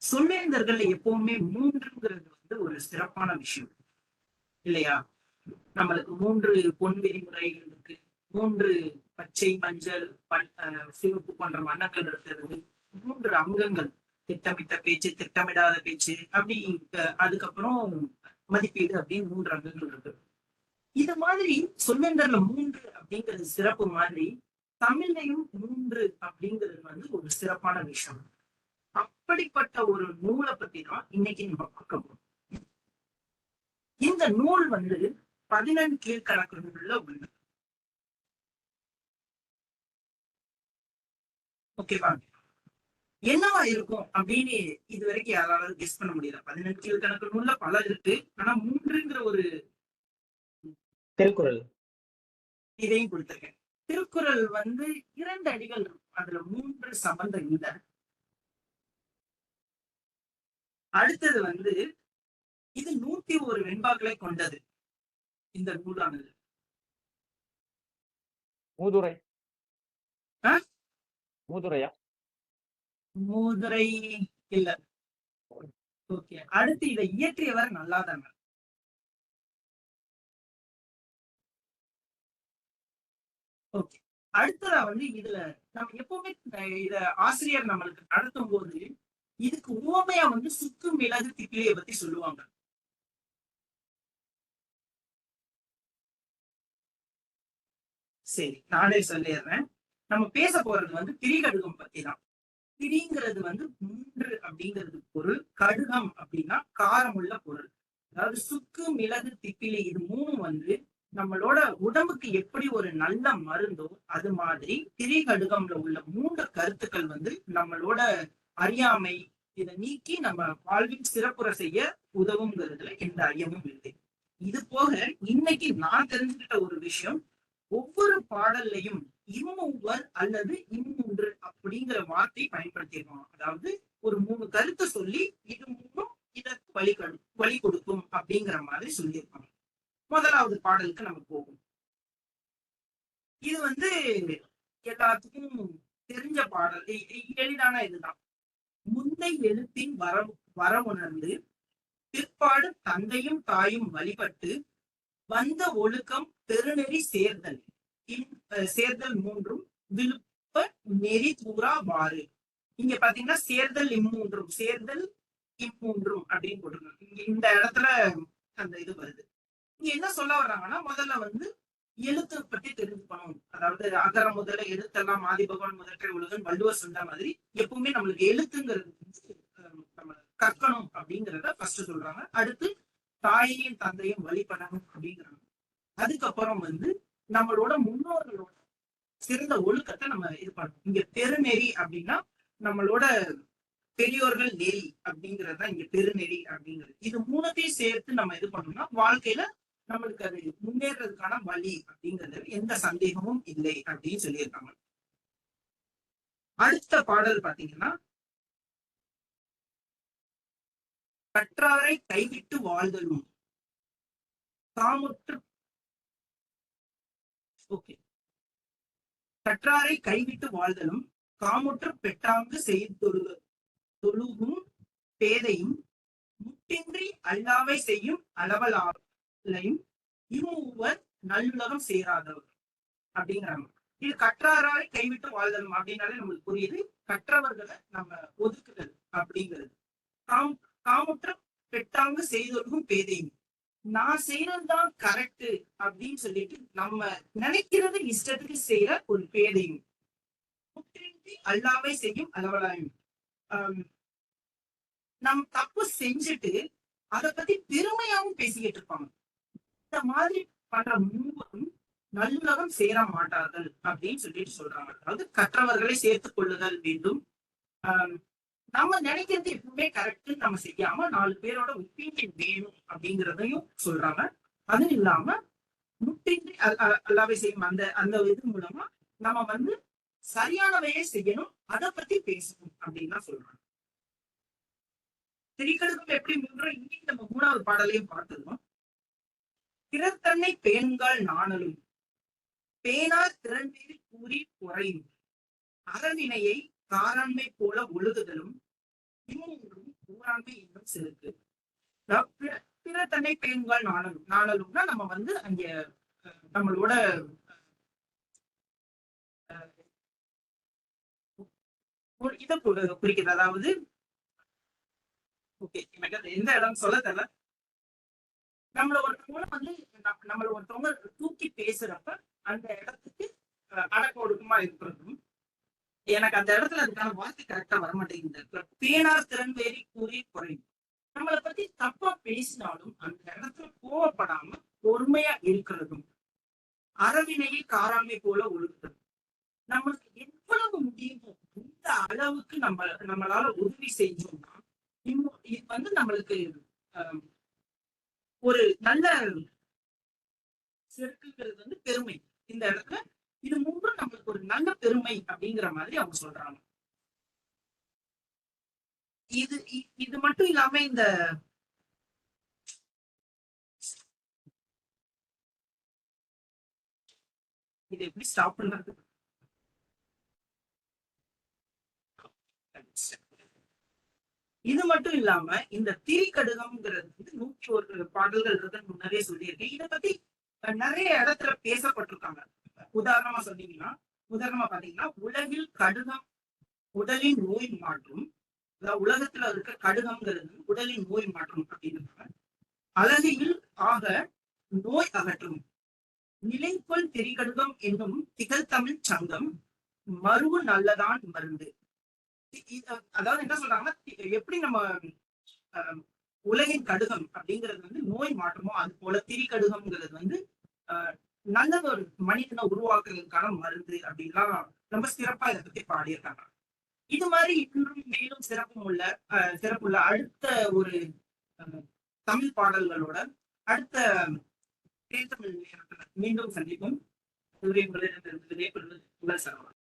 சொல்லேந்தர்கள் எப்பவுமே மூன்றுங்கிறது வந்து ஒரு சிறப்பான விஷயம். இல்லையா? நம்மளுக்கு மூன்று பொன் விதிமுறைகள் இருக்கு. மூன்று பச்சை மஞ்சள் பன்- சிவப்பு போன்ற வண்ணங்கள் இருக்கிறது. மூன்று அங்கங்கள். திட்டமிட்ட பேச்சு திட்டமிடாத பேச்சு அப்படி அதுக்கப்புறம் மதிப்பீடு அப்படின்னு மூன்று அங்கங்கள் இருக்கு. இது மாதிரி சொல்லேந்தர்ல மூன்று அப்படிங்கிறது சிறப்பு மாதிரி தமிழ்லையும் மூன்று அப்படிங்கிறது வந்து ஒரு சிறப்பான விஷயம். அப்படிப்பட்ட ஒரு நூலை பத்தி தான் இன்னைக்கு நம்ம பார்க்க போறோம். இந்த நூல் வந்து பதினெண் கீழ்கணக்குகள்ல உள்ளது ஓகேவா என்னவா இருக்கும் அப்படின்னு இது வரைக்கும் யாராவது கெஸ் பண்ண முடியல. பதினெட்டு கீழ்கணக்கு நூல்ல பல இருக்கு. ஆனா மூன்றுங்கிற ஒரு திருக்குறள். இதையும் கொடுத்திருக்கேன். திருக்குறள் வந்து இரண்டு அடிகள் அதுல மூன்று சம்பந்தம் இல்லை. அடுத்தது வந்து இது நூத்தி ஒரு வெண்பாக்களை கொண்டது. இந்த நூலானது மூதுரை? மூதுரையா? மூதுரை இல்ல. ஓகே. அடுத்து இதை இயற்றியவர் நல்லாதாங்க ஓகே. அடுத்ததா வந்து இதுல நம்ம எப்பவுமே இத ஆசிரியர் நம்மளுக்கு நடத்தும் போது இதுக்கு உவமையா வந்து சுக்கு மிளகு திப்பிலியை பத்தி சொல்லுவாங்க. சரி நானே சொல்லிடுறேன். நம்ம பேச போறது வந்து திரிகடுகம் பத்தி தான். திரிங்கிறது வந்து மூன்று அப்படிங்கிறது பொருள் கடுகம் அப்படின்னா காரமுள்ள பொருள். அதாவது சுக்கு மிளகு திப்பிலி இது மூணும் வந்து நம்மளோட உடம்புக்கு எப்படி ஒரு நல்ல மருந்தோ அது மாதிரி திரிகடுகம்ல உள்ள மூன்று கருத்துக்கள் வந்து நம்மளோட அறியாமை இதை நீக்கி நம்ம வாழ்வில் சிறப்புற செய்ய உதவுங்கிறதுல எந்த ஐயமும் இல்லை. இது போக இன்னைக்கு நான் தெரிஞ்சுக்கிட்ட ஒரு விஷயம் ஒவ்வொரு பாடல்லையும் இம்மூவர் அல்லது இம்மூன்று அப்படிங்கிற வார்த்தை பயன்படுத்தியிருக்கோம். அதாவது ஒரு மூணு கருத்தை சொல்லி இது மூணும் இதற்கு வழி வழி கொடுக்கும் அப்படிங்கிற மாதிரி சொல்லியிருப்பாங்க முதலாவது பாடலுக்கு நம்ம போகும் இது வந்து எல்லாத்துக்கும் தெரிஞ்ச பாடல். எளிதான இதுதான். முந்தை எழுத்தின் வர வரவுணர்ந்து பிற்பாடு தந்தையும் தாயும் வழிபட்டு வந்த ஒழுக்கம் பெருநெறி சேர்தல். அஹ் சேர்தல் மூன்றும் விழுப்ப நெறி தூரா வாறு. இங்க பாத்தீங்கன்னா சேர்தல் இம்மூன்றும் சேர்தல் இம்மூன்றும் அப்படின்னு போட்டிருக்காங்க. இந்த இடத்துல அந்த இது வருது. இங்க என்ன சொல்ல வர்றாங்கன்னா முதல்ல வந்து எழுத்து பத்தி தெரிஞ்சுக்கணும். அதாவது அகர முதல எழுத்தெல்லாம் ஆதி பகவான் முதற்றை உலகன் வள்ளுவர் சொன்ன மாதிரி எப்பவுமே நம்மளுக்கு எழுத்துங்கிறது நம்ம கற்கணும் அப்படிங்கிறத ஃபர்ஸ்ட் சொல்றாங்க. அடுத்து தாயையும் தந்தையும் வழிபடணும் அப்படிங்கிறாங்க. அதுக்கப்புறம் வந்து நம்மளோட முன்னோர்களோட சிறந்த ஒழுக்கத்தை நம்ம இது பண்ணணும். இங்க பெருநெறி அப்படின்னா நம்மளோட பெரியோர்கள் நெறி அப்படிங்கறதுதான் இங்க பெருநெறி அப்படிங்கிறது. இது மூணுத்தையும் சேர்த்து நம்ம இது பண்ணோம்னா வாழ்க்கையில நம்மளுக்கு அது முன்னேறதுக்கான வழி அப்படிங்கிறது எந்த சந்தேகமும் இல்லை அப்படின்னு சொல்லியிருக்காங்க. அடுத்த பாடல் பாத்தீங்கன்னா கற்றாரை கைவிட்டு வாழ்தலும். தாமுற்று ஓகே. கற்றாரை கைவிட்டு வாழ்தலும் காமுற்று பெட்டாங்கு செய்தொழு தொழுகும் பேதையும் முட்டின்றி அல்லாவை செய்யும் அளவலாகும். அளவலாலையும் இருவர் நல்லுலகம் சேராதவர் அப்படிங்கிறாங்க. இது கற்றாராய் கைவிட்டு வாழ்தலும் அப்படின்னாலே நம்மளுக்கு புரியுது. கற்றவர்களை நம்ம ஒதுக்குதல் அப்படிங்கிறது. காம் காமுற்ற பெட்டாங்க செய்தொழுகும் பேதையும். நான் செய்யறதுதான் கரெக்ட் அப்படின்னு சொல்லிட்டு நம்ம நினைக்கிறது இஷ்டத்துக்கு செய்யற ஒரு பேதையும். முற்றின்றி அல்லாவை செய்யும் அளவலாயும். நம் தப்பு செஞ்சுட்டு அத பத்தி பெருமையாவும் பேசிக்கிட்டு இருப்பாங்க. இந்த மாதிரி பண்ற மூவரும் நல்லுலகம் சேர மாட்டார்கள் அப்படின்னு சொல்லிட்டு சொல்றாங்க. அதாவது கற்றவர்களை சேர்த்துக் கொள்ளுதல் வேண்டும். நம்ம நினைக்கிறது எப்பவுமே கரெக்ட் நம்ம செய்யாம நாலு பேரோட ஒப்பீனியன் வேணும் அப்படிங்கிறதையும் சொல்றாங்க. அதுவும் இல்லாம முட்டின்றி அ- செய்யும் அந்த அந்த இது மூலமா நம்ம வந்து சரியானவையே செய்யணும் அதை பத்தி பேசணும் அப்படின்னு தான் சொல்றாங்க. திரிக்கடுக்கும் எப்படி மூன்றோம் இங்கேயும் நம்ம மூணாவது பாடலையும் பார்த்துருவோம். பிறர் தன்னை நாணலும். பேனார் திறன்மீது கூறி குறையும். அறவினையை காராண்மை போல ஒழுகுதலும் இம்மூன்றும் ஊராண்மை இன்னும் செருக்கு அதாவது பிற- தன்னை நாணலும் நாணலும்னா நம்ம வந்து அங்க நம்மளோட அஹ், இதை குறிக்கிறது. அதாவது ஓகே எனக்கு எந்த இடம் சொல்ல தெரியல. நம்மள ஒருத்தவங்கள வந்து நம்மள ஒருத்தவங்க தூக்கி பேசுறப்ப அந்த இடத்துக்கு அடக்க ஒடுக்கமா இருக்கிறதும் எனக்கு அந்த இடத்துல அதுக்கான வார்த்தை கரெக்டா வர மாட்டேங்குது இப்ப திறன் வேறி கூறி குறையும். நம்மளை பத்தி தப்பா பேசினாலும் அந்த இடத்துல கோவப்படாம பொறுமையா இருக்கிறதும் அறவினையை காராமை போல ஒழுகுறது நம்மளுக்கு எவ்வளவு முடியுமோ இந்த அளவுக்கு நம்ம நம்மளால உதவி செஞ்சோம்னா இன்னும் இது வந்து நம்மளுக்கு ஒரு நல்ல செருக்குங்கிறது வந்து பெருமை. இந்த இடத்துல இது மூன்றும் நம்மளுக்கு ஒரு நல்ல பெருமை அப்படிங்கிற மாதிரி அவங்க சொல்றாங்க. இது இ- இது மட்டும் இல்லாம இந்த இது எப்படி ஸ்டாப் பண்றது? இது மட்டும் இல்லாம இந்த திரி கடுகம்ங்கிறது வந்து நூற்றி ஒரு பாடல்கள் இருக்குன்னு முன்னரே சொல்லியிருக்கேன் இதை பத்தி நிறைய இடத்துல பேசப்பட்டிருக்காங்க. உதாரணமா சொன்னீங்கன்னா உதாரணமா பாத்தீங்கன்னா உலகில் கடுகம் உடலின் நோய் மாற்றும் உலகத்துல இருக்க கடுகம்ங்கிறது உடலின் நோய் மாற்றும் அப்படின்னு அழகையில் ஆக நோய் அகற்றும். நிலைக்கொள் திரிகடுகம் என்னும் திகழ்தமிழ் சங்கம் மருவு நல்லதான் மருந்து. அதாவது என்ன சொல்றாங்கன்னா எப்படி நம்ம அஹ், உலகின் கடுகம் அப்படிங்கிறது வந்து நோய் மாற்றமோ அது போல திரிகடுகம்ங்கிறது வந்து நல்ல ஒரு மனிதனை உருவாக்குறதுக்கான மருந்து அப்படின்லாம் ரொம்ப சிறப்பா இதை பத்தி பாடியிருக்காங்க. இது மாதிரி இன்னும் மேலும் சிறப்பும் உள்ள சிறப்புள்ள அடுத்த ஒரு தமிழ் பாடல்களோட அடுத்த தேர்தல் நேரத்துல மீண்டும் சந்திப்போம். உங்களிடம் இருந்து விடைபெறுவது உங்கள் சரவணன்.